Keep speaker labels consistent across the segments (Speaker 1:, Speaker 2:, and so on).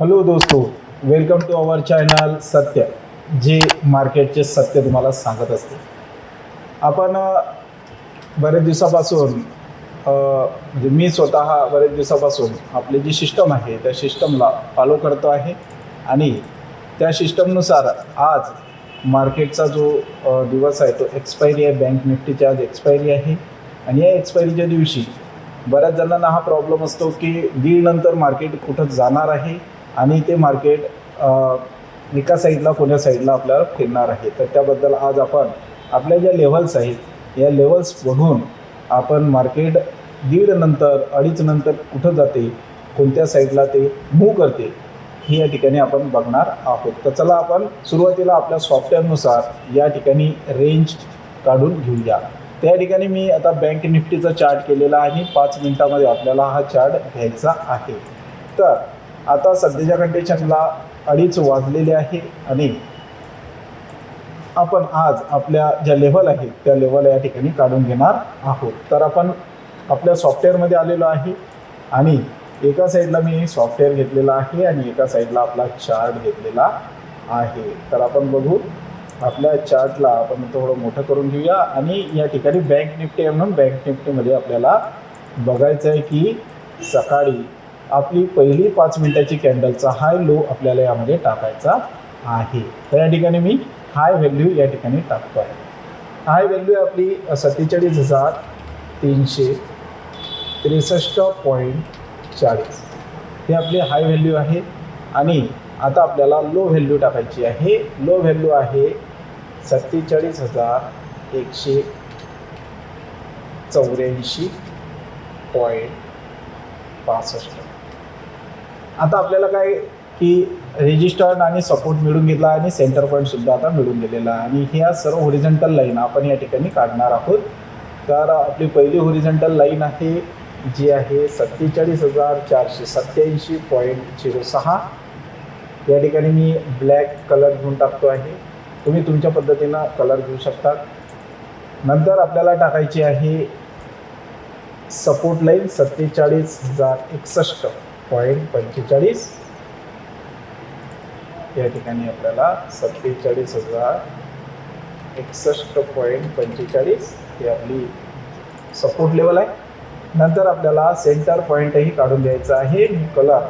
Speaker 1: Hello दोस्तो welcome to our channel सत्य जे मार्केटचे सत्य तुम्हाला सांगत असते. आपण बऱ्याच बरेच दिवसापासून म्हणजे मी स्वतः बरेच दिवसापासून आपली जी सिस्टम आहे त्या सिस्टमला फॉलो करतो आहे. आणि त्या सिस्टमनुसार आज मार्केटचा जो दिवस आहे तो एक्सपायरी आहे बँक निफ्टीची आज एक्सपायरी आहे. आणि या एक्सपायरीच्या दिवशी बऱ्याच जणांना हा प्रॉब्लेम असतो की दीडनंतर मार्केट कुठं जाणार आहे आणि ते मार्केट एका साईडला कोण्या साईडला आपल्याला फिरणार आहे. तर त्याबद्दल आज आपण आपल्या ज्या लेव्हल्स आहेत या लेव्हल्स बघून आपण मार्केट दीड नंतर अडीच नंतर कुठं जाते कोणत्या साईडला ते मूव करते हे या ठिकाणी आपण बघणार आहोत. तर चला आपण सुरुवातीला आपल्या सॉफ्टवेअरनुसार या ठिकाणी रेंज काढून घेऊया. त्या ठिकाणी मी आता बँक निफ्टीचा चार्ट केलेला आहे. आणि पाच मिनिटामध्ये आपल्याला हा चार्ट घ्यायचा आहे. तर आता सध्याच्या कंडिशनला अडीच वाजलेले आहे आणि आपण आज आपल्या ज्या लेव्हल आहेत त्या लेव्हल या ठिकाणी काढून घेणार आहोत. तर आपण आपल्या सॉफ्टवेअरमध्ये आलेलो आहे आणि एका साईडला मी सॉफ्टवेअर घेतलेला आहे आणि एका साईडला आपला चार्ट घेतलेला आहे. तर आपण बघू आपल्या चार्टला आपण थोडं मोठं करून घेऊया आणि या ठिकाणी बँक निफ्टी आहे म्हणून बँक निफ्टीमध्ये आपल्याला बघायचं आहे की सकाळी आपली पहिली पाच मिनिटाची कॅन्डलचा हाय लो आपल्याला यामध्ये टाकायचा आहे. तर या ठिकाणी मी हाय व्हॅल्यू या ठिकाणी टाकतो आहे. हाय व्हॅल्यू आपली सत्तेचाळीस हजार तीनशे त्रेसष्ट पॉईंट चाळीस. हे आपली हाय व्हॅल्यू आहे. आणि आता आपल्याला लो व्हॅल्यू टाकायची आहे. लो व्हॅल्यू आहे सत्तेचाळीस हजार एकशे चौऱ्याऐंशी पॉईंट पासष्ट. आता आपल्याला काय की रेजिस्टर्ड आणि सपोर्ट मिळून घेतला आणि सेंटर पॉईंटसुद्धा आता मिळून गेलेला आहे. आणि ह्या सर्व होरिझेंटल लाईन आपण या ठिकाणी काढणार आहोत. तर आपली पहिली होरिझेंटल लाईन आहे जी आहे सत्तेचाळीस हजार चारशे सत्याऐंशी पॉईंट झिरो सहा. या ठिकाणी मी ब्लॅक कलर घेऊन टाकतो आहे. तुम्ही तुमच्या पद्धतीनं कलर घेऊ शकतात. नंतर आपल्याला टाकायची आहे सपोर्ट लाईन सत्तेचाळीस हजार एकसष्ट. पॉईंट पंचेचाळीस. या ठिकाणी आपल्याला सत्तेचाळीस हजार एकसष्ट पॉईंट पंचेचाळीस ही आपली सपोर्ट लेवल आहे. नंतर आपल्याला सेंटर पॉईंटही काढून द्यायचा आहे. मी कलर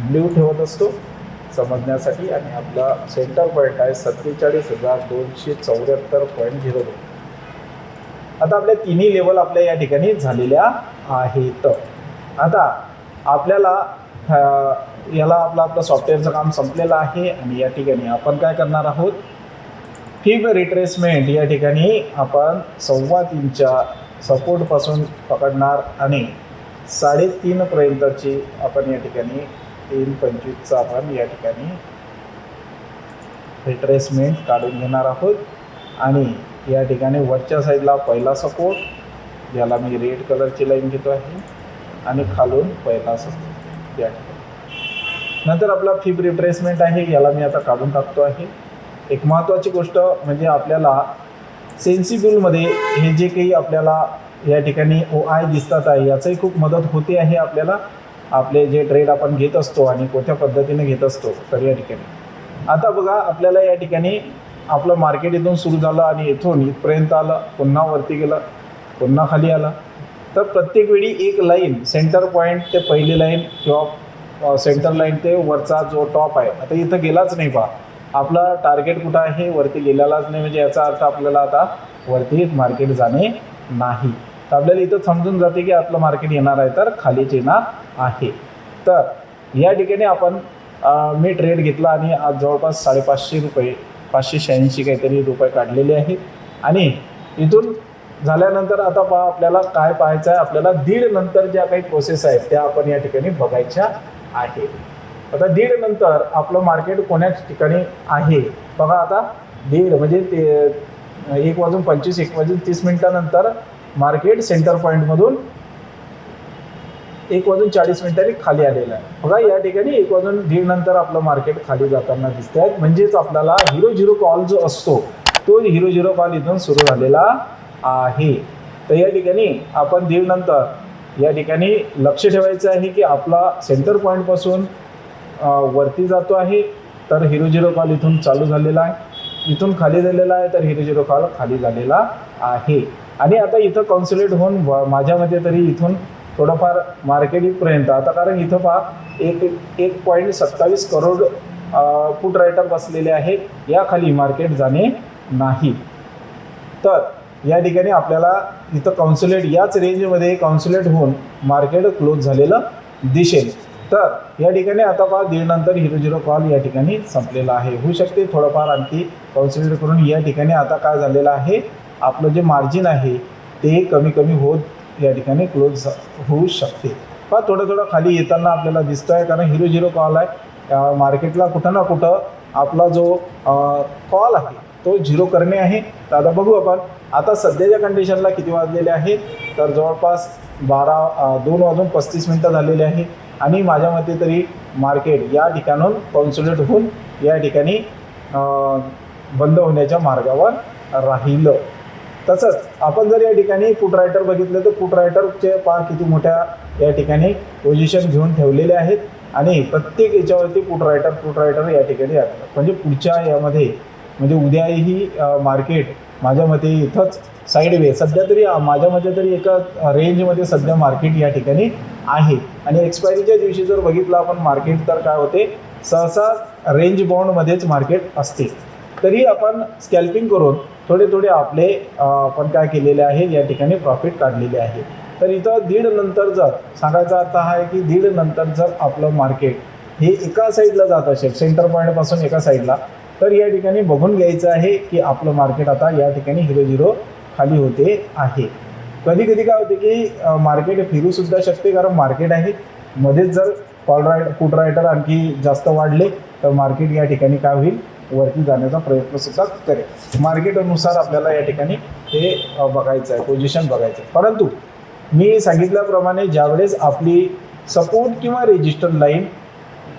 Speaker 1: ब्ल्यू ठेवत असतो समजण्यासाठी आणि आपला सेंटर पॉईंट आहे सत्तेचाळीस हजार दोनशे चौऱ्याहत्तर पॉईंट झिरो दोन. आता आपल्या तिन्ही लेवल आपल्या या ठिकाणी झालेल्या आहेत. आता आपल्याला याला आपलं आपलं सॉफ्टवेअरचं काम संपलेलं आहे आणि या ठिकाणी आपण काय करणार आहोत? फिब रिट्रेसमेंट या ठिकाणी आपण सव्वा तीनच्या सपोर्टपासून पकडणार आणि साडेतीनपर्यंतची आपण या ठिकाणी तीन पंचवीसचा आपण या ठिकाणी रिट्रेसमेंट काढून घेणार आहोत. आणि या ठिकाणी वरच्या साईडला पहिला सपोर्ट याला मी रेड कलरची लाईन घेतो आहे. आणि खालून पहिला असतो या ठिकाणी नंतर आपला फिब रिट्रेसमेंट आहे याला मी आता काढून टाकतो आहे. एक महत्त्वाची गोष्ट म्हणजे आपल्याला सेन्सिबलमध्ये हे जे काही आपल्याला या ठिकाणी ओ आय दिसतात आहे याचंही खूप मदत होते आहे आपल्याला. आपले जे ट्रेड आपण घेत असतो आणि कोणत्या पद्धतीने घेत असतो तर या ठिकाणी. आता बघा आपल्याला या ठिकाणी आपलं मार्केट इथून सुरू झालं आणि इथून इथपर्यंत आलं पुन्हा वरती गेलं पुन्हा खाली आलं. तर प्रत्येक वेळी एक लाईन सेंटर पॉईंट ते पहिली लाईन किंवा सेंटर लाईन ते वरचा जो टॉप आहे आता इथं गेलाच नाही पहा आपला टार्गेट कुठं आहे वरती गेलेलाच नाही म्हणजे याचा अर्थ आपल्याला आता वरती मार्केट जाणे नाही. तर आपल्याला इथं समजून जाते की आपलं मार्केट येणार आहे तर खालीच येणार आहे. तर या ठिकाणी आपण मी ट्रेड घेतला आणि आज जवळपास साडेपाचशे रुपये पाचशे शहाऐंशी काहीतरी रुपये काढलेले आहेत. आणि इथून झाल्यानंतर आता पहा आपल्याला काय पाहायचं आहे? आपल्याला दीड नंतर ज्या काही प्रोसेस आहेत त्या आपण या ठिकाणी बघायच्या आहेत. आता दीड नंतर आपलं मार्केट कोण्याच ठिकाणी आहे? बघा आता दीड म्हणजे ते एक वाजून पंचवीस एक वाजून तीस मिनिटानंतर मार्केट सेंटर पॉईंटमधून एक वाजून चाळीस मिनिटांनी खाली आलेलं आहे. बघा या ठिकाणी एक वाजून दीड नंतर आपलं मार्केट खाली जाताना दिसत आहेत म्हणजेच आपल्याला हिरो झिरो कॉल जो असतो तो हिरो झिरो कॉल इथून सुरू झालेला आहे. तर या ठिकाणी आपण दीड नंतर या ठिकाणी लक्ष ठेवायचं आहे की आपला सेंटर पॉईंटपासून वरती जातो आहे. तर हिरो झिरो कॉल इथून चालू झालेला आहे. इथून खाली झालेला आहे तर हिरो झिरो कॉल खाली झालेला आहे. आणि आता इथं कॉन्सुलेट होऊन व- माझ्या मते तरी इथून थोडंफार मार्केटिंगपर्यंत आता कारण इथं पहा एक एक पॉईंट सत्तावीस करोड पुट रायटर बसलेले आहेत. याखाली मार्केट जाणे नाही. तर या ठिकाणी आपल्याला इथं कॉन्सुलेट याच रेंजमध्ये कॉन्सुलेट होऊन मार्केट क्लोज झालेलं दिसेल. तर या ठिकाणी आता पहा दीड नंतर हिरो झिरो कॉल या ठिकाणी संपलेला आहे. होऊ शकते थोडंफार आणखी कॉन्सुलेट करून या ठिकाणी आता काय झालेलं आहे आपलं जे मार्जिन आहे ते कमी कमी होत या ठिकाणी क्लोज होऊ शकते. पहा थोडं थोडं खाली येताना आपल्याला दिसतं आहे कारण हिरो झिरो कॉल आहे. मार्केटला कुठं ना कुठं आपला जो कॉल आहे तो झिरो करणे आहे. तर आता बघू आपण. आता सध्याच्या कंडिशनला किती वाजलेले आहेत? तर जवळपास बारा दोन वाजून पस्तीस मिनटं झालेले आहे. आणि माझ्या मते तरी मार्केट या ठिकाणून कॉन्सुलेट होऊन या ठिकाणी बंद होण्याच्या मार्गावर राहिलं. तसंच आपण जर या ठिकाणी फूड रायटर बघितलं तर पुट रायटरचे पा किती मोठ्या या ठिकाणी पोझिशन घेऊन ठेवलेले आहेत. आणि प्रत्येक याच्यावरती फूड रायटर पुट रायटर या ठिकाणी म्हणजे पुढच्या यामध्ये म्हणजे उद्याही मार्केट माझ्या मते इथंच साईडवे सध्या तरी माझ्या मते तरी एका रेंजमध्ये सध्या मार्केट या ठिकाणी आहे. आणि एक्सपायरीच्या दिवशी जर बघितलं आपण मार्केट तर काय होते? सहसा रेंज बॉन्डमध्येच मार्केट असते. तरी आपण स्कॅल्पिंग करून थोडे थोडे आपले आपण काय केलेले आहे या ठिकाणी प्रॉफिट काढलेले आहे. तर इथं दीड नंतर जर सांगायचा अर्थ हा आहे की दीड नंतर जर आपलं मार्केट हे एका साईडला जात असेल सेंटर पॉईंटपासून एका साईडला तर या ठिकाणी बघून घ्यायचं आहे की आपलं मार्केट आता या ठिकाणी हिरो झिरो खाली होते आहे. कधी कधी काय होते की मार्केट फिरूसुद्धा शकते कारण मार्केट आहे. मध्येच जर कॉल राय फूड रायटर आणखी जास्त वाढले तर मार्केट या ठिकाणी काय होईल? वरती जाण्याचा प्रयत्नसुद्धा करेल. मार्केटनुसार आपल्याला या ठिकाणी हे बघायचं आहे पोझिशन बघायचं आहे परंतु मी सांगितल्याप्रमाणे ज्यावेळेस आपली सपोर्ट किंवा रेजिस्टर लाईन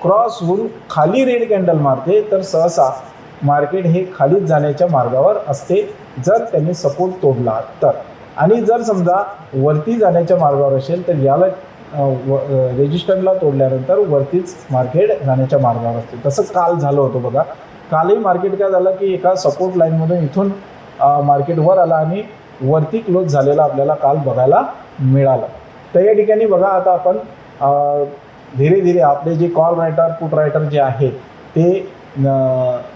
Speaker 1: क्रॉस होऊन खाली रेड कॅन्डल मारते तर सहसा मार्केट हे खालीच जाण्याच्या मार्गावर असते जर त्यांनी सपोर्ट तोडला तर. आणि जर समजा वरती जाण्याच्या मार्गावर असेल तर याला रेजिस्टरला तोडल्यानंतर वरतीच मार्केट जाण्याच्या मार्गावर असते. तसं काल झालं होतं बघा. कालही मार्केट काय झालं की एका सपोर्ट लाईनमधून इथून मार्केट वर आला आणि वरती क्लोज झालेला आपल्याला काल बघायला मिळालं. तर या ठिकाणी बघा आता आपण धीरे धीरे आपले जे कॉल रायटर पुट रायटर जे आहेत ते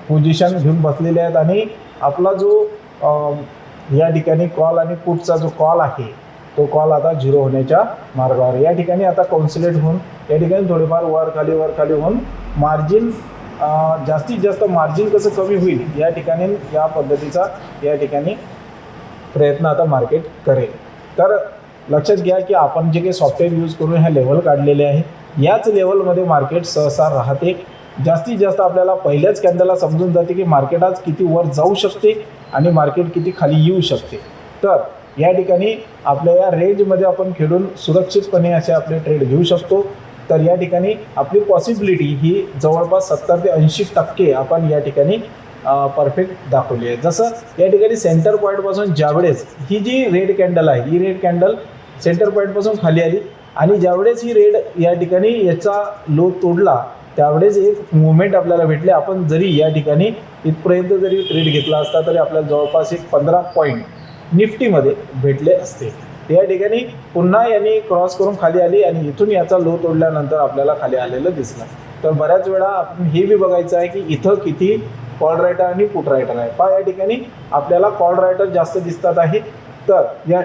Speaker 1: पोझिशन घेऊन बसलेले आहेत आणि आपला जो या ठिकाणी कॉल आणि पुटचा जो कॉल आहे तो कॉल आता झिरो होण्याच्या मार्गावर या ठिकाणी आता कॉन्सुलेट होऊन या ठिकाणी थोडेफार वर खाली वर खाली होऊन मार्जिन जास्तीत जास्त मार्जिन कसं कमी होईल या ठिकाणी या पद्धतीचा या ठिकाणी प्रयत्न आता मार्केट करेल. तर लक्षात घ्या की आपण जे काही सॉफ्टवेअर यूज करून ह्या लेवल काढलेले आहे याच लेवलमध्ये मार्केट सहसा राहते. जास्तीत जास्त आपल्याला पहिल्याच कॅन्डलला समजून जाते की मार्केट आज किती वर जाऊ शकते आणि मार्केट किती खाली येऊ शकते. तर या ठिकाणी आपल्या या रेंजमध्ये आपण खेळून सुरक्षितपणे असे आपले ट्रेड घेऊ शकतो. तर या ठिकाणी आपली पॉसिबिलिटी ही जवळपास सत्तर ते ऐंशी टक्के आपण या ठिकाणी परफेक्ट दाखवली आहे. जसं या ठिकाणी सेंटर पॉईंटपासून ज्यावेळेस ही जी रेड कॅन्डल आहे ही रेड कॅन्डल सेंटर पॉईंटपासून खाली आली आणि ज्यावेळेस ही रेड या ठिकाणी याचा लो तोडला त्यावेळेस एक मुवमेंट आपल्याला भेटले. आपण जरी या ठिकाणी इथपर्यंत जरी ट्रेड घेतला असता तरी आपल्याला जवळपास एक पंधरा पॉईंट निफ्टीमध्ये भेटले असते. या ठिकाणी पुन्हा यांनी क्रॉस करून खाली आली आणि इथून याचा लो तोडल्यानंतर आपल्याला खाली आलेलं दिसलं. तर बऱ्याच वेळा आपण हे बी बघायचं आहे की इथं किती कॉल रायटर आणि पुट रायटर आहे. पहा या ठिकाणी आपल्याला कॉल रायटर जास्त दिसतात आहे तर या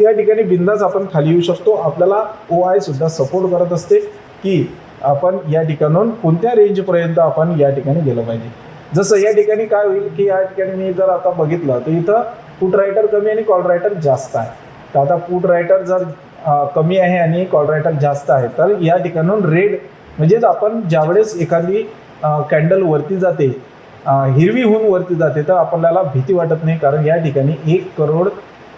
Speaker 1: या ठिकाणी बिंदास आपण खाली येऊ शकतो. आपल्याला ओ आय सुद्धा सपोर्ट करत असते की आपण या ठिकाणून कोणत्या रेंजपर्यंत आपण या ठिकाणी गेलं पाहिजे? जसं या ठिकाणी काय होईल की या ठिकाणी मी जर आता बघितलं तर इथं पुट रायटर कमी आणि कॉल रायटर जास्त आहे. तर आता पुट रायटर जर कमी आहे आणि कॉल रायटर जास्त आहे तर या ठिकाणून रेड म्हणजेच आपण ज्यावेळेस एखादी कॅन्डल वरती जाते हिरवी होऊन वरती जाते तर आपल्याला भीती वाटत नाही कारण या ठिकाणी एक करोड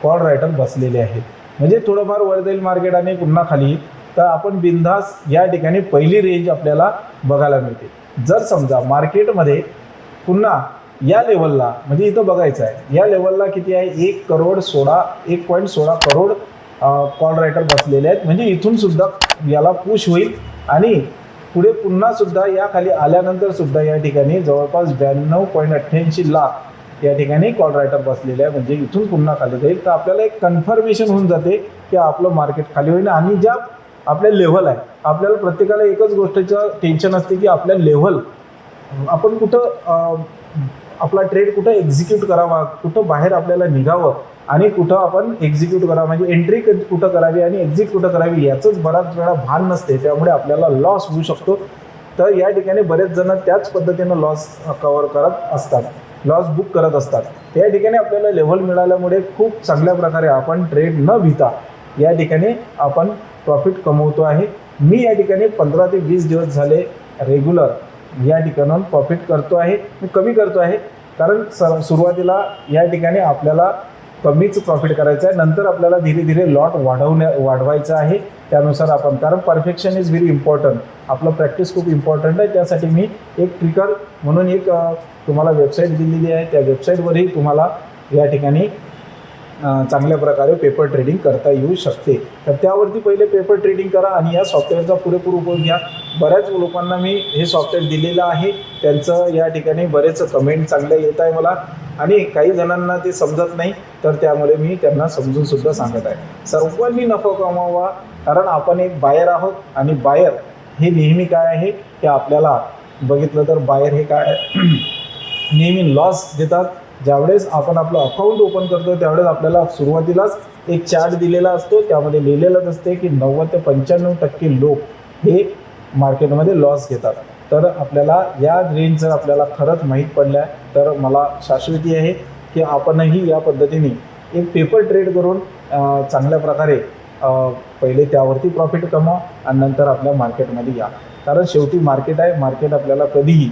Speaker 1: कॉल रायटर बसलेले आहेत. म्हणजे थोडंफार वर जाईल मार्केट आणि पुन्हा खाली तर आपण बिनधास या ठिकाणी पहिली रेंज आपल्याला बघायला मिळते. जर समजा मार्केटमध्ये पुन्हा या लेवलला म्हणजे इथं बघायचं आहे या लेवलला किती आहे? एक करोड सोळा एक पॉईंट सोळा करोड कॉल रायटर बसलेले आहेत. म्हणजे इथून सुद्धा याला पुश होईल. आणि पुढे पुन्हा सुद्धा या खाली आल्यानंतर सुद्धा या ठिकाणी जवळपास ब्याण्णव पॉईंट अठ्ठ्याऐंशी लाख या ठिकाणी कॉल रायटर बसलेले आहे म्हणजे इथून पुन्हा खाली जाईल. तर आपल्याला एक कन्फर्मेशन होऊन जाते की आपलं मार्केट खाली होईल. आणि ज्या आपल्या लेव्हल आहे. आपल्याला प्रत्येकाला एकच गोष्टीचं टेन्शन असते की आपल्या लेव्हल आपण कुठं आपला ट्रेड कुठं एक्झिक्यूट करावा कुठं बाहेर आपल्याला निघावं आणि कुठं आपण एक्झिक्यूट करावं. म्हणजे एंट्री कुठं करावी आणि एक्झिट कुठं करावी याचंच बराच वेळा भान नसते. त्यामुळे आपल्याला लॉस होऊ शकतो. तर या ठिकाणी बरेच जण त्याच पद्धतीनं लॉस कवर करत असतात. लॉस बुक करत असतात. त्या ठिकाणी आपल्याला लेव्हल मिळाल्यामुळे खूप चांगल्या प्रकारे आपण ट्रेड न भिता या ठिकाणी आपण प्रॉफिट कमवतो आहे. मी या ठिकाणी पंधरा ते वीस दिवस झाले रेग्युलर या ठिकाणाहून प्रॉफिट करतो आहे. मी कमी करतो आहे. कारण स सुरुवातीला या ठिकाणी आपल्याला कमीच प्रॉफिट करायचं आहे. नंतर आपल्याला धीरे धीरे लॉट वाढवण्या वाढवायचं आहे. त्यानुसार आपण कारण परफेक्शन इज व्हेरी इम्पॉर्टंट आपलं प्रॅक्टिस खूप इम्पॉर्टंट आहे. त्यासाठी मी एक ट्रिकर म्हणून एक तुम्हाला वेबसाईट दिलेली आहे. त्या वेबसाईटवरही तुम्हाला या ठिकाणी चांगल्या प्रकारे पेपर ट्रेडिंग करता येऊ शकते. तर त्यावरती पहिले पेपर ट्रेडिंग करा आणि या सॉफ्टवेअरचा पुरेपूर उपयोग घ्या. बऱ्याच लोकांना मी हे सॉफ्टवेअर दिलेलं आहे. त्यांचं या ठिकाणी बरेच कमेंट चांगलं येत आहे मला. आणि काही जणांना ते समजत नाही तर त्यामुळे मी त्यांना समजून सुद्धा सांगत आहे. सर्वांनी नफा कमावा कारण आपण एक बायर आहोत आणि बायर हे नेहमी काय आहे? ते आपल्याला बघितलं तर बायर हे काय? नेहमी लॉस देतात. ज्यावेळेस आपण आपलं अकाउंट ओपन करतो त्यावेळेस आपल्याला सुरुवातीलाच एक चार्ट दिलेला असतो. त्यामध्ये लिहिलेलंच असते की नव्वद ते पंच्याण्णव टक्के लोक हे मार्केटमध्ये लॉस घेतात. तर आपल्याला या रेंज जर आपल्याला खरंच माहीत पडल्या तर मला शाश्वती आहे की आपणही या पद्धतीने एक पेपर ट्रेड करून चांगल्या प्रकारे पहिले त्यावरती प्रॉफिट कमवा आणि नंतर आपल्या मार्केटमध्ये या. कारण शेवटी मार्केट आहे मार्केट आपल्याला कधीही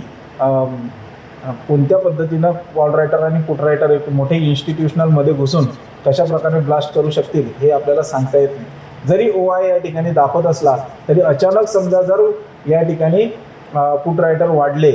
Speaker 1: कोणत्या पद्धतीनं कॉल रायटर आणि पुट रायटर एक मोठे इन्स्टिट्यूशनलमध्ये घुसून कशा प्रकारे ब्लास्ट करू शकतील हे आपल्याला सांगता येत नाही. जरी ओ आय या ठिकाणी दाखवत असला तरी अचानक समजा जर या ठिकाणी पुट रायटर वाढले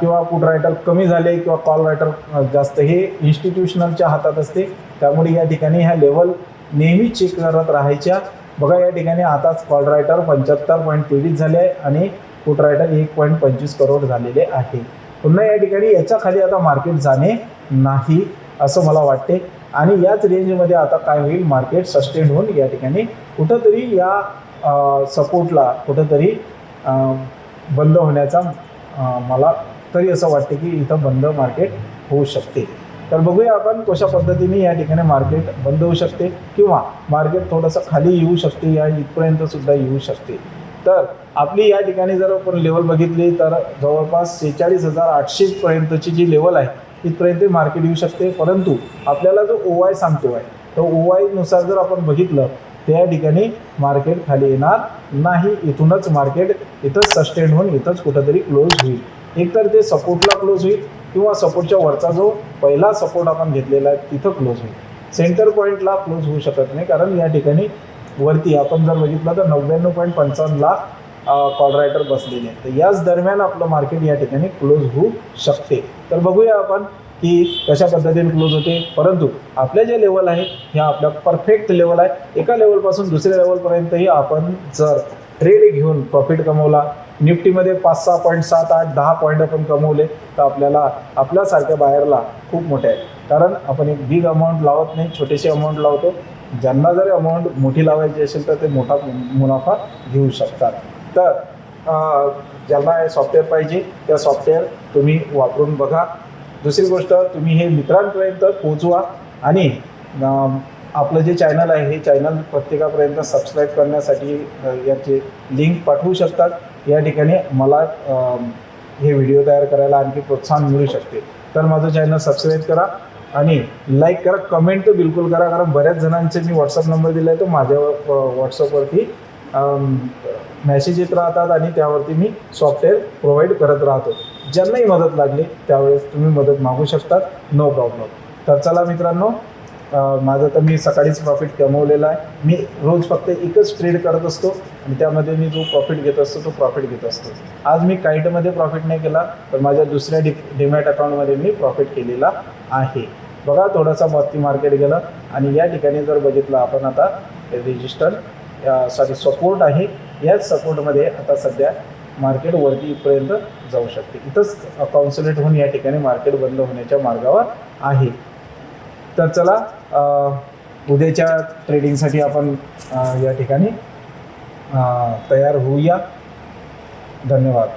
Speaker 1: किंवा पुट रायटर कमी झाले किंवा कॉल रायटर जास्त हे इन्स्टिट्यूशनलच्या हातात असते. त्यामुळे या ठिकाणी ह्या लेवल नेहमी चेक करत राहायच्या. बघा या ठिकाणी आताच कॉल रायटर पंच्याहत्तर पॉईंट तेवीस झाले आहे आणि पुट रायटर एक पॉईंट पंचवीस करोड झालेले आहे. पुन्हा या ठिकाणी याच्या खाली आता मार्केट जाणे नाही असं मला वाटते. आणि याच रेंजमध्ये आता काय होईल मार्केट सस्टेन होऊन या ठिकाणी कुठंतरी या सपोर्टला कुठंतरी बंद होण्याचा मला तरी असं वाटते की इथं बंद मार्केट होऊ शकते. तर बघूया आपण कशा पद्धतीने या ठिकाणी मार्केट बंद होऊ शकते किंवा मार्केट थोडंसं खाली येऊ शकते या इथपर्यंत सुद्धा येऊ शकते. तर आपली या ठिकाणी जर आपण लेवल बघितली तर जवळपास सेहेचाळीस हजार आठशेपर्यंतची जी लेवल आहे तिथपर्यंत मार्केट येऊ शकते. परंतु आपल्याला जो ओ आय सांगतो आहे तो ओ आयनुसार जर आपण बघितलं त्या ठिकाणी मार्केट खाली येणार नाही. इथूनच मार्केट इथंच सस्टेन होऊन इथंच कुठंतरी क्लोज होईल. एकतर ते सपोर्टला क्लोज होईल किंवा सपोर्टच्या वरचा जो पहिला सपोर्ट आपण घेतलेला आहे तिथं क्लोज होईल. सेंटर पॉईंटला क्लोज होऊ शकत नाही कारण या ठिकाणी वरती. आपण जर बघितलं तर नव्याण्णव पॉईंट पंचावन्न लाख कॉल रायटर बसलेले. आहेत तर याच दरम्यान आपलं मार्केट या ठिकाणी क्लोज होऊ शकते. तर बघूया आपण की कशा पद्धतीने क्लोज होते. परंतु आपल्या जे लेवल आहे ह्या आपल्या परफेक्ट लेवल आहे. एका लेवलपासून दुसऱ्या लेवलपर्यंतही आपण जर ट्रेड घेऊन प्रॉफिट कमवला निफ्टीमध्ये पाच सहा पॉईंट सात आठ दहा पॉईंट आपण कमवले तर आपल्याला आपल्यासारख्या बाहेरला खूप मोठे आहे. कारण आपण एक बिग अमाऊंट लावत नाही छोटीशी अमाऊंट लावतो. ज्यांना जर अमाऊंट मोठी लावायची असेल तर ते मोठा मुनाफा घेऊ शकतात. तर ज्यांना हे सॉफ्टवेअर पाहिजे त्या सॉफ्टवेअर तुम्ही वापरून बघा. दुसरी गोष्ट तुम्ही हे मित्रांपर्यंत पोचवा आणि आपलं जे चॅनल आहे हे चॅनल प्रत्येकापर्यंत सबस्क्राईब करण्यासाठी याचे याची लिंक पाठवू शकतात. या ठिकाणी मला हे व्हिडिओ तयार करायला आणखी प्रोत्साहन मिळू शकते. तर माझं चॅनल सबस्क्राईब करा. आणि लाईक करा कमेंट तर बिलकुल करा कारण बऱ्याच जणांचे मी व्हॉट्सअप नंबर दिला आहे तो माझ्या व्हॉट्सअपवरती मेसेज येत राहतात आणि त्यावरती मी सॉफ्टवेअर प्रोव्हाइड करत राहतो. ज्यांनाही मदत लागली त्यावेळेस तुम्ही मदत मागू शकतात नो प्रॉब्लेम तर चला मित्रांनो माझं तर मी सकाळीच प्रॉफिट कमवलेला आहे. मी रोज फक्त एकच ट्रेड करत असतो आणि त्यामध्ये मी जो प्रॉफिट घेत असतो तो प्रॉफिट घेत असतो. आज मी काईटमध्ये प्रॉफिट नाही केला तर माझ्या दुसऱ्या डि डिमॅट अकाउंटमध्ये मी प्रॉफिट केलेला आहे. बघा थोडासा मत्ती मार्केट गेलं आणि या ठिकाणी जर बघितलं आपण आता रेजिस्टर सॉरी सपोर्ट आहे. याच सपोर्टमध्ये आता सध्या मार्केट वरती इथपर्यंत जाऊ शकते. इथंच कॉन्सुलेट होऊन या ठिकाणी मार्केट बंद होण्याच्या मार्गावर आहे. तर चला उद्याच्या ट्रेडिंगसाठी आपण या ठिकाणी तयार होऊया. धन्यवाद.